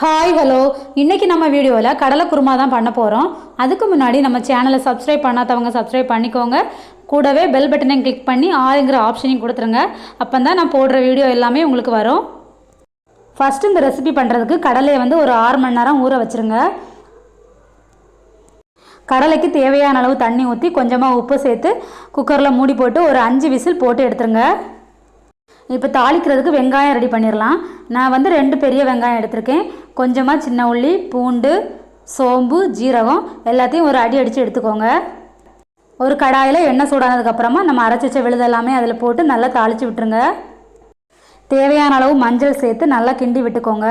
Hi hello இன்றைக்கி நம்ம வீடியோவில் கடலை குருமா தான் பண்ண போகிறோம் அதுக்கு முன்னாடி நம்ம சேனலை சப்ஸ்கிரைப் பண்ணாதவங்க சப்ஸ்கிரைப் பண்ணிக்கோங்க. கூடவே பெல் பட்டனையும் கிளிக் பண்ணி ஆளுங்கிற ஆப்ஷனையும் கொடுத்துருங்க. அப்போ தான் நான் போடுற வீடியோ எல்லாமே உங்களுக்கு வரும். ஃபஸ்ட்டு இந்த ரெசிபி பண்ணுறதுக்கு கடலையை வந்து ஒரு ஆறு மணி நேரம் ஊற வச்சுருங்க. கடலைக்கு தேவையான அளவு தண்ணி ஊற்றி கொஞ்சமாக உப்பு சேர்த்து குக்கரில் மூடி போட்டு ஒரு அஞ்சு விசில் போட்டு எடுத்துருங்க. இப்போ தாளிக்கிறதுக்கு வெங்காயம் ரெடி பண்ணிடலாம் நான் வந்து ரெண்டு பெரிய வெங்காயம் எடுத்திருக்கேன். கொஞ்சமாக சின்ன உள்ளி பூண்டு சோம்பு ஜீரகம் எல்லாத்தையும் ஒரு அடி அடித்து எடுத்துக்கோங்க. ஒரு கடாயில் எண்ணெய் சூடானதுக்கப்புறமா நம்ம அரைச்சி வச்ச விழுது எல்லாமே அதில் போட்டு நல்லா தாளித்து விட்டுருங்க. தேவையான அளவு மஞ்சள் சேர்த்து நல்லா கிண்டி விட்டுக்கோங்க.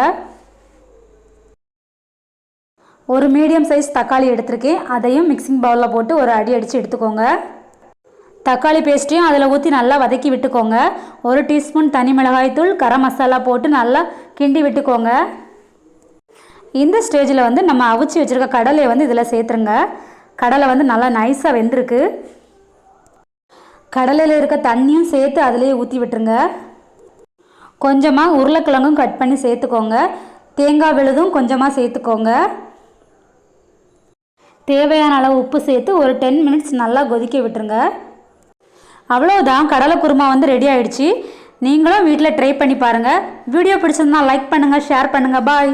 ஒரு மீடியம் சைஸ் தக்காளி எடுத்திருக்கேன். அதையும் மிக்சிங் பவுலில் போட்டு ஒரு அடி அடித்து எடுத்துக்கோங்க. தக்காளி பேஸ்ட்டையும் அதில் ஊற்றி நல்லா வதக்கி விட்டுக்கோங்க. ஒரு டீஸ்பூன் தனி மிளகாய்த்தூள் கரம் மசாலா போட்டு நல்லா கிண்டி விட்டுக்கோங்க. இந்த ஸ்டேஜில் வந்து நம்ம அவிச்சு வச்சுருக்க கடலையை வந்து இதில் சேர்த்துருங்க. கடலை வந்து நல்லா நைஸாக வெந்திருக்கு. கடலையில் இருக்க தண்ணியும் சேர்த்து அதிலேயே ஊற்றி விட்டுருங்க. கொஞ்சமாக உருளைக்கிழங்கும் கட் பண்ணி சேர்த்துக்கோங்க. தேங்காய் விழுதும் கொஞ்சமாக சேர்த்துக்கோங்க. தேவையான அளவு உப்பு சேர்த்து ஒரு டென் மினிட்ஸ் நல்லா கொதிக்க விட்டுருங்க. அவ்வளோதான் கடலை குருமா வந்து ரெடி ஆயிடுச்சு. நீங்களும் வீட்டில் ட்ரை பண்ணி பாருங்கள் வீடியோ பிடிச்சிருந்தா லைக் பண்ணுங்கள் ஷேர் பண்ணுங்கள் பாய்